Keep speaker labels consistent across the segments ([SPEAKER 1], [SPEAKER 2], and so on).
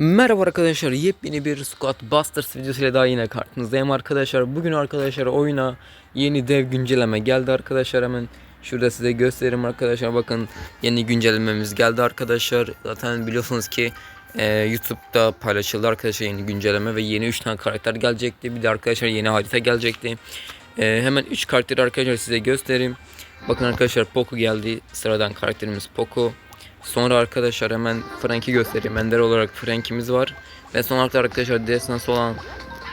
[SPEAKER 1] Merhaba arkadaşlar yepyeni bir Squad Busters videosuyla daha yine karşınızdayım arkadaşlar. Bugün arkadaşlar oyuna yeni dev güncelleme geldi arkadaşlar. Hemen Şurada size göstereyim arkadaşlar. Bakın yeni güncellememiz geldi arkadaşlar. Zaten biliyorsunuz ki e, YouTube'da paylaşıldı arkadaşlar yeni güncelleme ve yeni 3 tane karakter gelecekti. Bir de arkadaşlar yeni harita gelecekti. E, Hemen 3 karakteri arkadaşlar size göstereyim. Bakın arkadaşlar Poco geldi. Sıradan karakterimiz Poco Sonra arkadaşlar hemen Frank'i göstereyim. Ender olarak Frank'imiz var. Ve son olarak da arkadaşlar destansı olan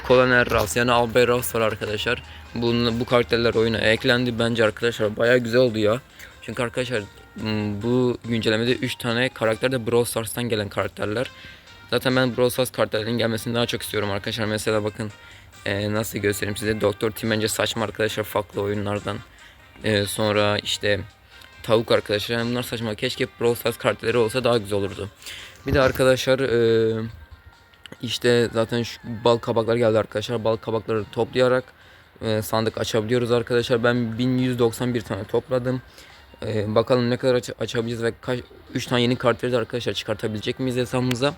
[SPEAKER 1] Colonel Ross yani Albay Ross var arkadaşlar. Bunun, bu karakterler oyuna eklendi. Bence arkadaşlar baya güzel oldu ya. Çünkü arkadaşlar bu güncellemede 3 tane karakter de Brawl Stars'tan gelen karakterler. Zaten ben Brawl Stars karakterlerinin gelmesini daha çok istiyorum arkadaşlar. Mesela bakın e, nasıl göstereyim size. Doktor Tim bence saçma arkadaşlar farklı oyunlardan. E, sonra işte tavuk arkadaşlar. Yani bunlar saçma. Keşke Brawl Stars kartları olsa daha güzel olurdu. Bir de arkadaşlar eee, işte zaten şu bal kabaklar geldi arkadaşlar. Bal kabakları toplayarak eee, sandık açabiliyoruz arkadaşlar. Ben 1191 tane topladım. Eee, bakalım ne kadar aç- açabileceğiz ve kaç 3 tane yeni kartları da arkadaşlar çıkartabilecek miyiz hesabımıza.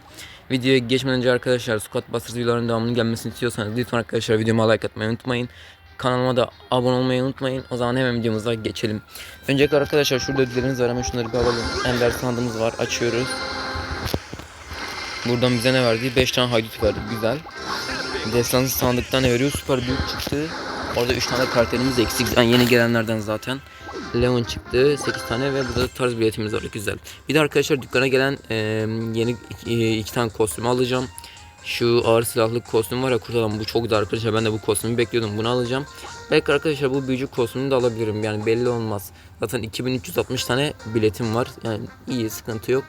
[SPEAKER 1] Videoya geçmeden önce arkadaşlar Squad Busters videolarının devamının gelmesini istiyorsanız lütfen arkadaşlar videoma like atmayı unutmayın. Kanalıma da abone olmayı unutmayın. O zaman hemen videomuza geçelim. Öncelikle arkadaşlar şurada ödüllerimiz var. Hemen şunları bir alalım. Ender sandığımız var. Açıyoruz. Buradan bize ne verdi? 5 tane haydut verdi. Güzel. Destansı sandıktan ne veriyor? Süper büyük çıktı. Orada 3 tane karakterimiz eksik. Yani yeni gelenlerden zaten. Leon çıktı. 8 tane ve burada da tarz biletimiz var. Güzel. Bir de arkadaşlar dükkana gelen e, yeni 2 tane kostüm alacağım. Şu ağır silahlı kostüm var ya kurtalan bu çok güzel arkadaşlar. Ben de bu kostümü bekliyordum. Bunu alacağım. Belki arkadaşlar bu büyücü kostümünü de alabilirim. Yani belli olmaz. Zaten 2360 tane biletim var. Yani iyi sıkıntı yok.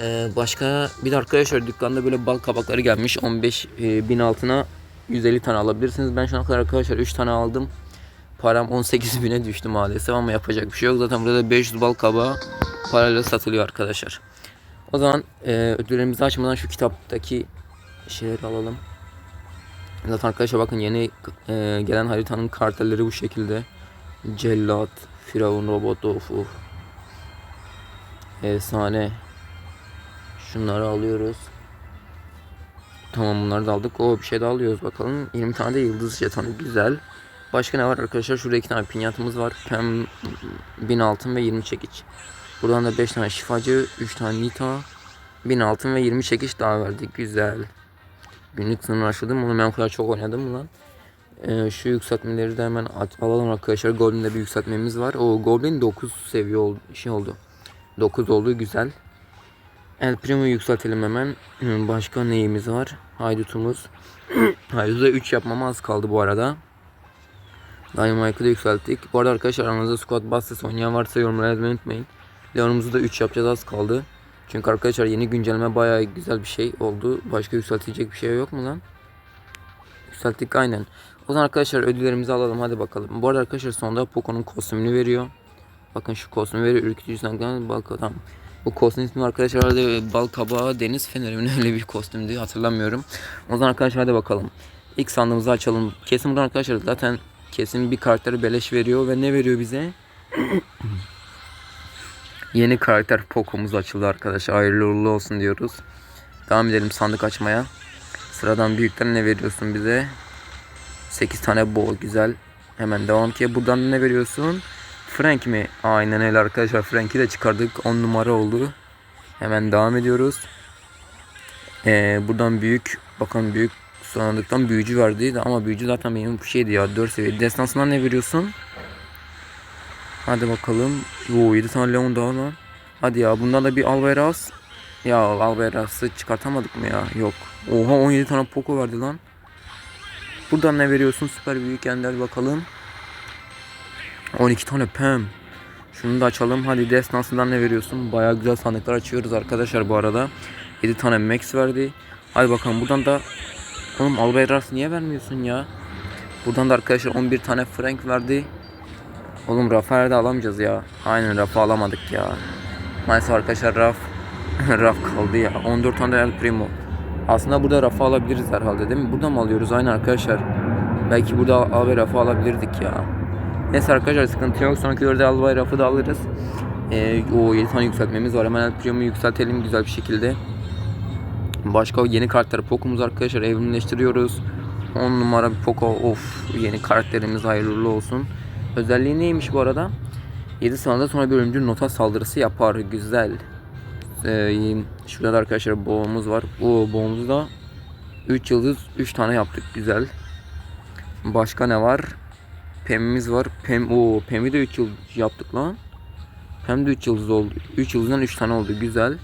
[SPEAKER 1] Ee, başka bir de arkadaşlar dükkanda böyle bal kabakları gelmiş. 15 e, bin altına 150 tane alabilirsiniz. Ben şu ana kadar arkadaşlar 3 tane aldım. Param 18 bine düştü maalesef ama yapacak bir şey yok. Zaten burada 500 bal kabağı parayla satılıyor arkadaşlar. O zaman e, ödüllerimizi açmadan şu kitaptaki şeyleri alalım. Zaten arkadaşlar bakın yeni e, gelen haritanın kartelleri bu şekilde. Cellat, Firavun robotu, of of. Efsane. Şunları alıyoruz. Tamam bunları da aldık. O bir şey daha alıyoruz bakalım. 20 tane de yıldız jetonu güzel. Başka ne var arkadaşlar? Şurada iki tane pinyatımız var. Pem 1000 altın ve 20 çekiç. Buradan da 5 tane şifacı, 3 tane nita, 1000 altın ve 20 çekiç daha verdik. Güzel. Günlük sınır aşıldım. Onu ben kadar çok oynadım lan. Ee, şu yükseltmeleri de hemen at- alalım arkadaşlar. Goblin'de bir yükseltmemiz var. O Goblin 9 seviye oldu, şey oldu. 9 oldu güzel. El Primo'yu yükseltelim hemen. Hı, Başka neyimiz var? Haydutumuz. Haydut'a 3 yapmama az kaldı bu arada. Dynamite'ı da yükselttik. Bu arada arkadaşlar aranızda Squad Busters oynayan varsa yorumlara yazmayı unutmayın. Leon'umuzu da 3 yapacağız az kaldı. Çünkü arkadaşlar yeni güncelleme bayağı güzel bir şey oldu. Başka yükseltilecek bir şey yok mu lan? Yükselttik aynen. O zaman arkadaşlar ödüllerimizi alalım hadi bakalım. Bu arada arkadaşlar sonunda Poco'nun kostümünü veriyor. Bakın şu kostümü veriyor. Ürkütücü bal tamam. Bu kostüm ismi arkadaşlar herhalde bal kabağı deniz feneri öyle bir kostümdü hatırlamıyorum. O zaman arkadaşlar hadi bakalım. İlk sandığımızı açalım. Kesin buradan arkadaşlar zaten kesin bir karakteri beleş veriyor ve ne veriyor bize? Yeni karakter Poco'muz açıldı arkadaşlar. Hayırlı uğurlu olsun diyoruz. Devam edelim sandık açmaya. Sıradan büyükten ne veriyorsun bize? 8 tane bol güzel. Hemen devam ki. Buradan ne veriyorsun? Frank mi? Aynen öyle arkadaşlar. Frank'i de çıkardık. 10 numara oldu. Hemen devam ediyoruz. Ee, buradan büyük. Bakın büyük sandıktan büyücü verdi. Ama büyücü zaten benim şeydi ya. 4 seviye. Destansından ne veriyorsun? Hadi bakalım. Oo 7 tane Leon daha lan. Hadi ya bundan da bir Alveraz. Ya Alveraz'ı çıkartamadık mı ya? Yok. Oha 17 tane Poco verdi lan. Buradan ne veriyorsun? Süper büyük ender bakalım. 12 tane Pem. Şunu da açalım. Hadi destansından ne veriyorsun? Baya güzel sandıklar açıyoruz arkadaşlar bu arada. 7 tane Max verdi. Hadi bakalım buradan da Oğlum Alveraz niye vermiyorsun ya? Buradan da arkadaşlar 11 tane Frank verdi. Oğlum Rafael'i de alamayacağız ya. Aynen Rafa alamadık ya. Maalesef arkadaşlar Raf Raf kaldı ya. 14 tane El Primo. Aslında burada Rafa alabiliriz herhalde değil mi? Burada mı alıyoruz? Aynen arkadaşlar. Belki burada Al ve Rafa alabilirdik ya. Neyse arkadaşlar sıkıntı yok. Sonraki yerde Al ve Raf'ı da alırız. Ee, o 7 tane yükseltmemiz var. Hemen El Primo'yu yükseltelim güzel bir şekilde. Başka yeni karakter Poco'muz arkadaşlar evrimleştiriyoruz. 10 numara bir Poco of yeni karakterimiz hayırlı olsun. Özelliği neymiş bu arada? 7 saniyede sonra bir ölümcül nota saldırısı yapar. Güzel. Ee, şurada da arkadaşlar boğumuz var. Bu boğumuzu da 3 yıldız 3 tane yaptık. Güzel. Başka ne var? Pem'imiz var. Pem o Pem'i de 3 yıldız yaptık lan. Pem de 3 yıldız oldu. 3 yıldızdan 3 tane oldu. Güzel.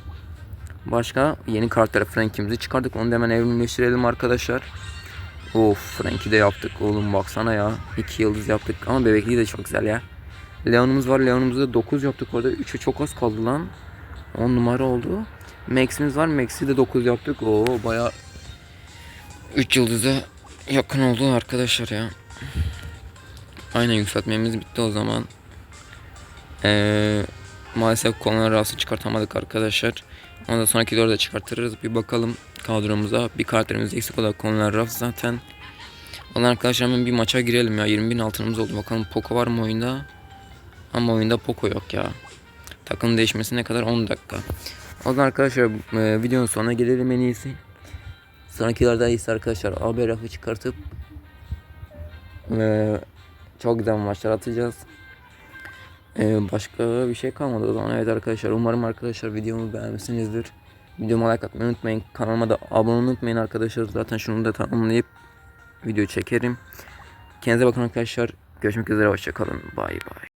[SPEAKER 1] Başka yeni karakter Frank'imizi çıkardık. Onu da hemen evrimleştirelim arkadaşlar. Of Frank'i de yaptık oğlum baksana ya. 2 yıldız yaptık ama bebekliği de çok güzel ya. Leon'umuz var. Leon'umuzu da 9 yaptık orada. 3'ü çok az kaldı lan. 10 numara oldu. Max'imiz var. Max'i de 9 yaptık. Oo baya 3 yıldıza yakın oldu arkadaşlar ya. Aynen yükseltmemiz bitti o zaman. Ee, maalesef kolonel rası çıkartamadık arkadaşlar. Ondan sonraki videoda çıkartırız. Bir bakalım kadromuza. Bir karakterimiz eksik olarak kolonel raf zaten. Ondan arkadaşlar hemen bir maça girelim ya. 20 bin altınımız oldu. Bakalım Poco var mı oyunda? Ama oyunda Poco yok ya. Takım değişmesine kadar 10 dakika. O zaman arkadaşlar e, videonun sonuna gelelim en iyisi. Sonrakilerde ise arkadaşlar AB rafı çıkartıp e, çok güzel maçlar atacağız. E, başka bir şey kalmadı o zaman. Evet arkadaşlar umarım arkadaşlar videomu beğenmişsinizdir. Videoma like atmayı unutmayın. Kanalıma da abone unutmayın arkadaşlar. Zaten şunu da tamamlayıp video çekerim. Kendinize bakın arkadaşlar. Görüşmek üzere. Hoşçakalın. Bay bay.